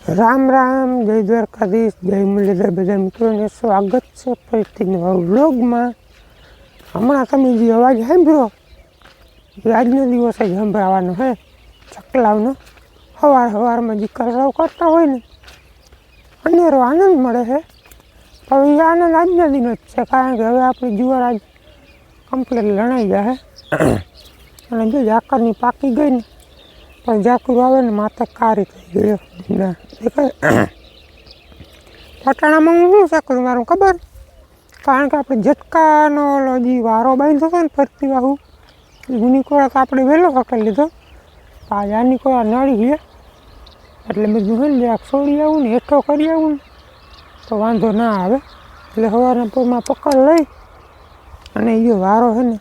રામ રામ, જય દ્વારકાધીશ, જય મુરલીધર, બધા મિત્રોને સ્વાગત છે ફરીથી નવા વ્લોગમાં. હમણાં તમે જે અવાજ સાંભળો, એ આજનો દિવસ જ સંભળાવાનો હે, ચકલાવનો. સવાર સવારમાં જે કરરાવ કરતા હોય ને, અનેરો આનંદ મળે છે હવે એ આનંદ આજના દિનો જ છે, કારણ કે હવે આપણી જુવાર આજ કમ્પ્લેટ લણાઈ જાય અને જો ઝાકરની પાકી ગઈ ને પણ ઝાકરું આવે ને માથે કારી થઈ ગયો દેખાય. પટાણામાં હું શું શકું મારું ખબર? કારણ કે આપણે ઝટકાનો ઓલો જે વારો બાંધ્યો હતો ને ફરતી વાહુ એ કોળા આપણે વહેલો પકડી લીધો. આ નિકોળા નડી ગયા એટલે મેં કીધું ને જરાક છોડી આવું ને હેઠો કરી આવું ને, તો વાંધો ના આવે. એટલે સવારના પોરમાં પકડ લઈ અને એ વારો છે ને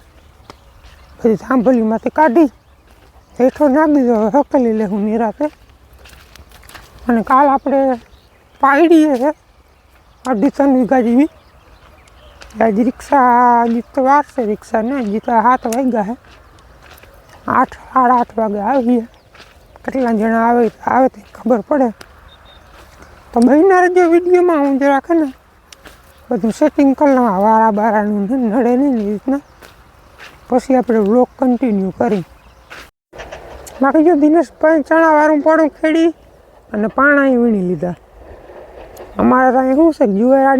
પછી સાંભળીમાંથી કાઢી હેઠો નાખી દો, હકલી લે હું નિરાતે. અને કાલ આપણે પાડીએ છે અઢી ત્રણ વીઘા જેવી. આજ રિક્ષા હજી તો વાર છે રિક્ષા ને હજી તો સાત વાગ્યા છે. આઠ, સાડા આઠ વાગે આવીએ. કેટલા જણા આવે આવે તે ખબર પડે. તો બહેના રજો વિડીયોમાં હું જરાક ને, બધું સેટિંગ કરી વારા બારાનું નડે નહીં રીતના. પછી આપણે બ્લોગ કન્ટિન્યુ કરી. બાકી જો દિનેશભાઈ ચણા વાળું પડું ખેડી અને પાણા વીણી લીધા. અમારે ત્યાં શું છે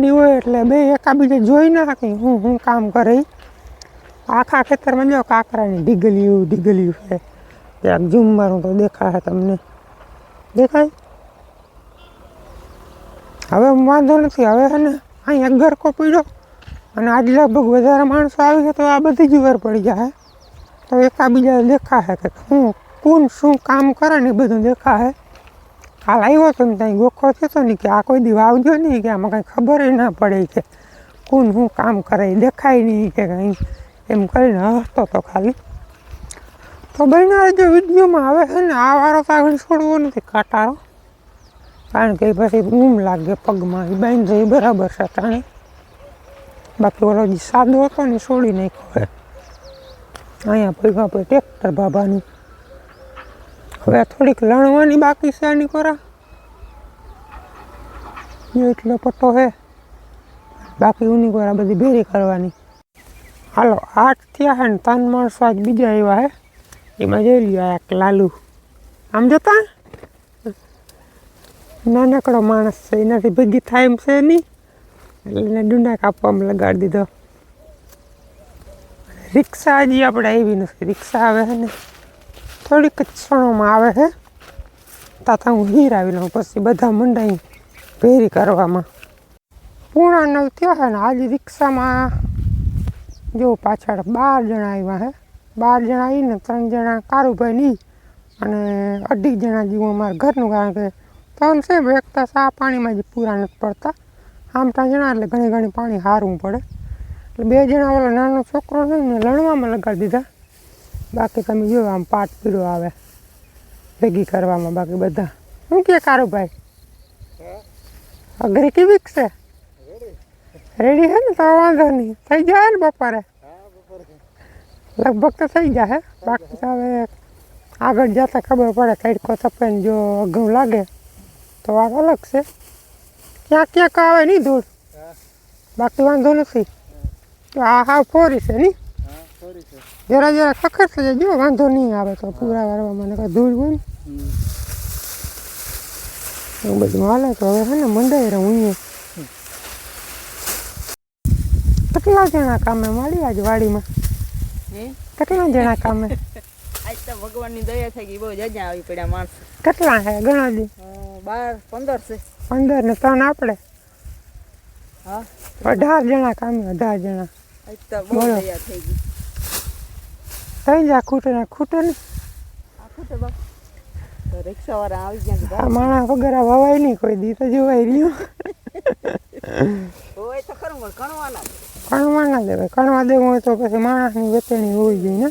કે હોય એટલે બે એકાબીજે જોઈ ના કે હું હું કામ કરે આખા ખેતરમાં જો કાકરાની ઢીગલિયું ઢીગલિયું છે. ક્યાંક ઝૂમ મારું તો દેખાશે તમને. દેખાય? હવે વાંધો નથી. હવે છે ને અહીં અગરકો પીડ્યો અને આજ લગભગ વધારે માણસો આવી છે તો આ બધી જ વર પડી જાય. તો એકાબીજા દેખાશે કે હું કોણ શું કામ કરે ને બધું દેખાશે હાલ આવ્યો હતો ને ત્યાં ગોખો થયો ને કે આ કોઈ દી વાવજો નહીં કે આમાં કાંઈ ખબર ના પડે કે કોણ શું કામ કરે દેખાય નહીં કે કંઈ. એમ કરીને હસતો તો ખાલી. તો બહેના જે વિડીયોમાં આવે છે ને, આ વારો તો આગળ છોડવો નથી કાંટારો કારણ કે પછી ઊંમ લાગે પગમાં, એ બાંધ એ બરાબર છે, તાણે. બાકી ઓલો જે સાદો હતો ને છોડી નાખ્યો અહીંયા પૈસા પછી ટ્રેક્ટર બાબાનું હવે થોડીક લણવાની બાકી છે આની કોરા એટલો પટ્ટો છે બાકી ઉની કોરા બધી ભેરી કરવાની. હાલો, આઠ થયા છે ને, ત્રણ માણસો આજ બીજા આવ્યા હે. એમાં જોઈ લ્યો આ લાલુ. આમ જોતા? નાનકડો માણસ છે, એનાથી ભેગી થાય એમ છે નહીં. એટલે એને ડુંડા કાપવામાં લગાડી દીધો. રિક્ષા હજી આપણે આવી નથી. રિક્ષા આવે છે ને. થોડીક જ ક્ષણોમાં આવે છે તાતા હું હીર આવી લઉં પછી બધા મંડાઈ ભેરી કરવામાં. પૂણા નવ થયો છે ને આજે રિક્ષામાં જો પાછળ બાર જણા આવ્યા હે. બાર જણા આવીને ત્રણ જણા કારુભાઈ ની અને અઢી જણા જેવું અમારા ઘરનું કારણ કે ત્રણ છે એકતા સા પાણીમાં જ પૂરા નથી પડતા. આમ ત્રણ જણા એટલે ઘણી ઘણી પાણી હારવું પડે. એટલે બે જણા ઓલો નાનો છોકરો છે ને લણવામાં લગાડી દીધા. બાકી તમે જો આમ પાટ પીળો આવે. ભેગી કરવામાં બાકી બધા. શું કે કારુભાઈ અઘરી કેવી છે? રેડી. હે ને તો વાંધો નહીં. થઈ જાય ને બપોરે? લગભગ તો થઈ જાય બાકી તો હવે આગળ જતા ખબર પડે તડકો તપે ને જો અઘરું લાગે તો વાત અલગ છે. ક્યાંક ક્યાંક આવે નહીં ધૂળ? બાકી વાંધો નથી. તો આ હાવ ફોરી છે નહીં? જરા જરા ખખર થઈ જો વાંધો નહીં આવે તો પૂરા વારવામાં મને ધૂળ હોય ને. એવું બધું હાલે તો હવે છે ને મંડાઈ રહું અહીંયા કેટલા જણા કામે મળી આજ વાડીમાં? કેટલા જણા કામે? આજ તો ભગવાનની દયા થઈ ગઈ બહુ જજા આવી પડ્યા માણસ. કેટલા હે? ઘણા દી? બાર પંદર છે. પંદર ને ત્રણ આપણે હા. અઢાર જણા કામે અઢાર જણા. આજ તો બહુ દયા થઈ ગઈ. થઈ જાય ખૂટે ને ખૂટે ને. રિક્ષાવાળા આવી ગયા માણસ વગર વવાય નહીં કોઈ દી તો જોવાય રહ્યું. હોય તો ખરું પણ કણવાના કણવા ના દેવાય કણવા દેવું હોય તો પછી માણસની વેતણી હોવી જોઈએ ને.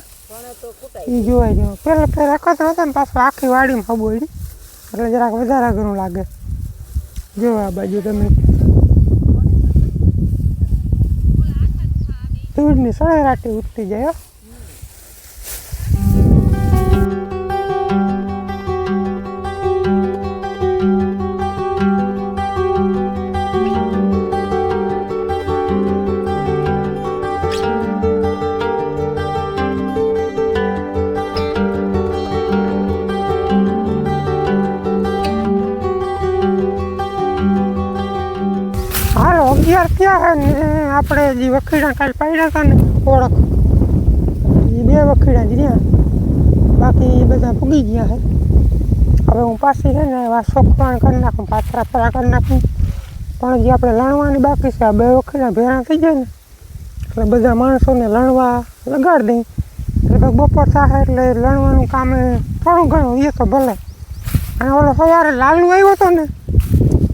એ જોવાય જેવું પહેલાં પહેલાં રખતો હતો ને પાછું આખી વાડીમાં હબોડી એટલે જરાક વધારે ઘણું લાગે. જોવા આ બાજુ તમે. ધૂળની સળેરાટી ઉઠતી જાય તૈયાર આપણે જે વખીડા કાલ પાડ્યા હતા ને ઓળખ એ બે વખીડા જ રહ્યા. બાકી બધા પૂગી ગયા છે. હવે હું પાછી છે ને એવા સોખવાણ કરી નાખું, પાથરા ફરા કરી નાખું. પણ જે આપણે લણવાની બાકી છે, આ બે વખીડા ભેરા થઈ જાય ને, એટલે બધા માણસોને લણવા લગાડી દઈ લગભગ બપોર થાય એટલે લણવાનું કામ થોડું ઘણું એ તો ભલે. અને ઓલો સવારે લાલુ આવ્યો હતો ને,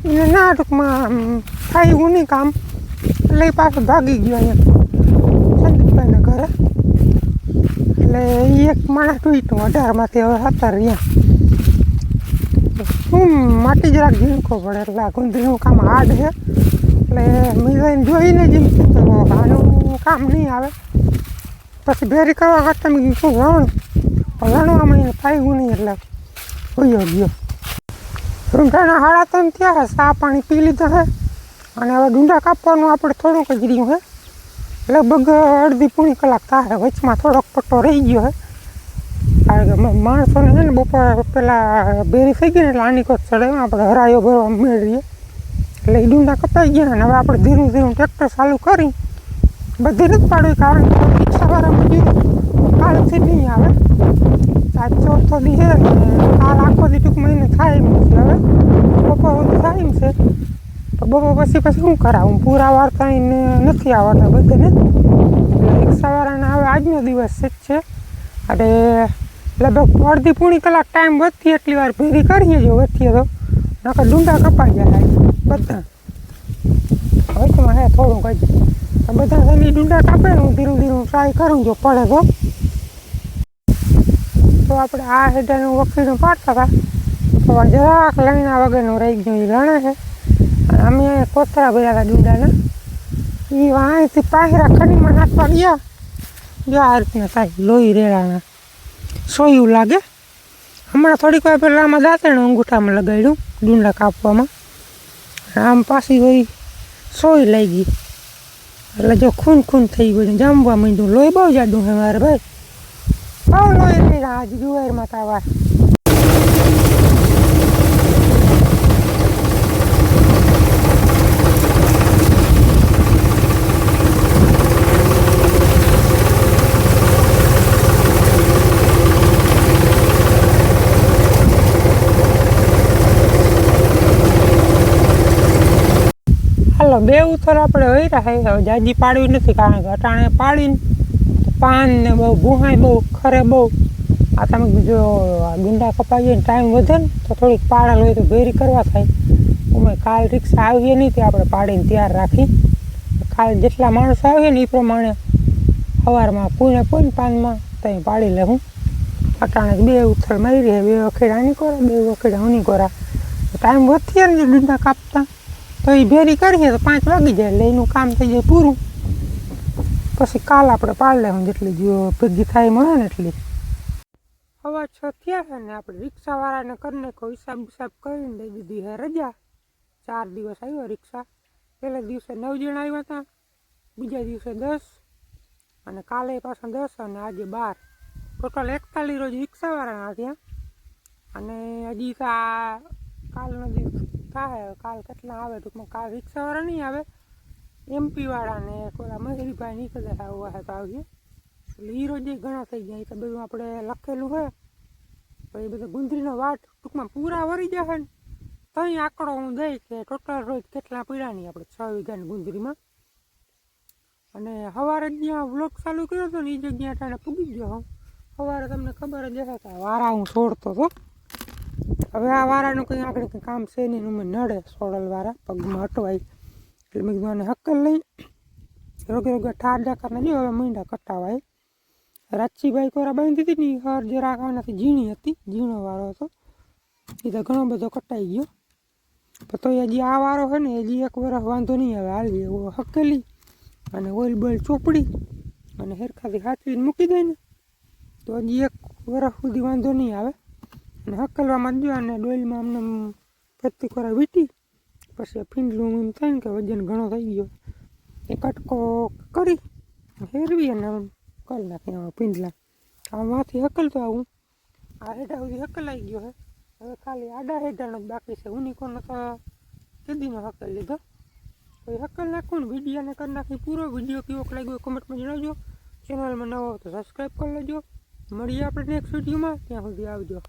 એને ના ટૂંકમાં થાય એવું નહીં કામ. એટલે એ પાછો ભાગી ગયો અહીંયા સંદીપભાઈના ઘરે. એટલે એક માણસ ટૂંટું અઢારમાંથી હવે હતા રહ્યા. હું માટી જરાક ઝીણકો પડે. એટલે આ ગુંદરીનું કામ હાર્ડ છે. એટલે મેં જોઈને જ એમ કીધું આનું કામ નહીં આવે. પછી ભેરી કરવા કરતાં મેં શું રણ પણ લણવામાં એને ફાવ્યું નહીં એટલે વયો ગયો. ડુંડાના હાડા તો છે ચા પાણી પી લીધા છે અને હવે ડુંડા કાપવાનું આપણે થોડુંક જ રહ્યું છે લગભગ અડધી પૂણી કલાક થાય, વચમાં થોડોક પટ્ટો રહી ગયો છે કારણ કે માણસોને છે ને બપોર પેલા બેરી થઈ ગઈ ને એટલે આની કોટ ચડે, આપણે હરાયો ભરવા મેળવીએ. એટલે એ ડુંડા કપાઈ ગયા અને હવે આપણે ધીરું ધીરું ટ્રેક્ટર ચાલુ કરી. બધી નથી પાડવી કારણ કે રિક્ષાવાળા મજૂર કાલથી નહીં આવે. આજ ચોથો દી છે ને, કાલ આખો દી ટૂંકમાં એને થાય એમ છે હવે. બપોર સુધી થાય એમ છે. તો બપોર પછી પછી શું કરાવું? પૂરા વાર્તા નથી આવડતા બધાને એટલે રિક્ષાવાળાને હવે આજનો દિવસ જ છે. અને લગભગ અડધી પૂણી કલાક ટાઈમ વધતી એટલી વાર ભેરી કરીએ જો વધીએ તો. નકર ડુંડા કપાઈ જાય બધા. વચમાં હે થોડું કઈ તો બધા શનિ ડુંડા કાપે? હું ધીરું ધીરું ટ્રાય કરું જો પડે તો. તો આપણે આ હેડાનું વખીનું પાડતા હતા. તો જરાક લણ્યા વગરનું રહી ગયું લણે છે. અમે કોથળા ભર્યા ડુંડાના એ અહીંથી પાયરા ખનીમાં નાખવા ગયા. જો આ રીતના થાય લોહી રેડાના. સોયું લાગે? હમણાં થોડીક વાર પહેલાં આમાં દાંતણ અંગૂઠામાં લગાડ્યું, ડુંડા કાપવામાં. આમ પાછી વળી સોય લઈ ગઈ. એટલે જો ખૂન ખૂન થઈ ગયું જામવા માંડ્યું. લોહી બહુ જાડું છે મારે ભાઈ. બહુ લોહી રહ્યા આજ જુવારમાં તાવા. હાલો બે ઉથર આપણે હૈરા હવે જાજી પાડવી નથી કારણ કે અટાણે પાડીને પાન ને બહુ ગુહાય બહુ ખરે બહુ. આ તમે જો ગુંડા કપાવીએ ટાઈમ વધે ને તો થોડીક પાડેલ હોય તો ભેરી કરવા થાય. અમે કાલ રિક્ષા આવીએ નહીં તે આપણે પાડીને તૈયાર રાખી. કાલ જેટલા માણસો આવીએ ને એ પ્રમાણે સવારમાં પૂને પૂને પાનમાં ત્યાં પાડી લે હું. અટાણે બે ઉથળ મારી બે વખેડા નહીં કોરા બે વખેડા હું નહીં કોરા ટાઈમ વધીએ ને ડુંડા કાપતા. તો એ ભેરી કરીએ તો પાંચ વાગી જાય એટલે એનું કામ થઈ જાય પૂરું. પછી કાલ આપણે પાડ લેવાનું, જેટલી જો ભેગી થાય મળે ને એટલી. હવા છ થયા છે ને આપણે રિક્ષાવાળાને કરી નાખો હિસાબ બિસાબ કરીને દઈ દીધી હે રજા. ચાર દિવસ આવ્યો રિક્ષા. પહેલા દિવસે નવ જણા આવ્યા હતા, બીજા દિવસે દસ અને કાલે પાછા દસ અને આજે બાર. ટોટલ એકતાલીસ રોજ રિક્ષાવાળાના ત્યાં અને હજી કાલનો દિવસ થાય કાલ કેટલા આવે ટૂંકમાં કાલ રિક્ષાવાળા નહીં આવે. એમપી વાળાને કોલા મહેરીભાઈ નીકળે આવવા હશે તો આવીએ. એટલે એ રોજે ઘણા થઈ ગયા. એ તો બધું આપણે લખેલું હોય. તો એ બધું ગુંદરીનો વાટ ટૂંકમાં પૂરા વરી જશે ને. તો અહીં આંકડો હું દઈ કે ટોટલ રોજ કેટલા પીડા નહીં આપણે છ વીઘાની ગુંદરીમાં. અને સવારે જ્યાં વ્લોગ ચાલુ કર્યો હતો ને એ જગ્યા ટાણે પૂગી ગયો હું સવારે તમને ખબર જ હશે કે વારા હું છોડતો હતો. હવે આ વારાનું કંઈ આગળ કંઈ કામ છે નહીં મને નડે સોડલ વાળા પગમાં અટવાય એટલે મેં કીધું આને હક્કલ લઈ, રોગે રોગે ઠાર કરીને જો હવે મીંડા કટાવાય. રાચીભાઈ કોરા બાંધી હતી ને હર જરાક આનાથી ઝીણી હતી, ઝીણો વારો હતો. એ તો ઘણો બધો કટાઈ ગયો. પણ તો હજી આ વારો છે ને, હજી એક વરસ વાંધો નહીં આવે હાલી એવો હકેલી અને ઓઇલ બોઇલ ચોપડી, અને હેરખાથી હાચવીને મૂકી દે ને. તો હજી એક વરસ સુધી વાંધો નહીં આવે. હકલવામાં જ અને ડોઈલમાં અમને પત્તી ખોરાક વીટી. પછી ફીંડલું એમ થાય ને કે વજન ઘણો થઈ ગયો. એ કટકો કરી હેરવી અને કરી નાખી પીંડલા આમાંથી હકલતો આવું. આ હેઠા સુધી હકલાઈ ગયો હે. હવે ખાલી આડા હેઠાનો જ બાકી છે. ઉનિકોનો તો કીધીનો હકલ લીધો. પછી હકલ નાખું ને વિડીયોને કરી નાખી. પૂરો વીડિયો કેવો લાગ્યો કમેન્ટમાં જણાવજો. ચેનલમાં નવો તો સબસ્ક્રાઈબ કરી લેજો. મળીએ આપણે નેક્સ્ટ વિડીયોમાં ત્યાં સુધી આવજો.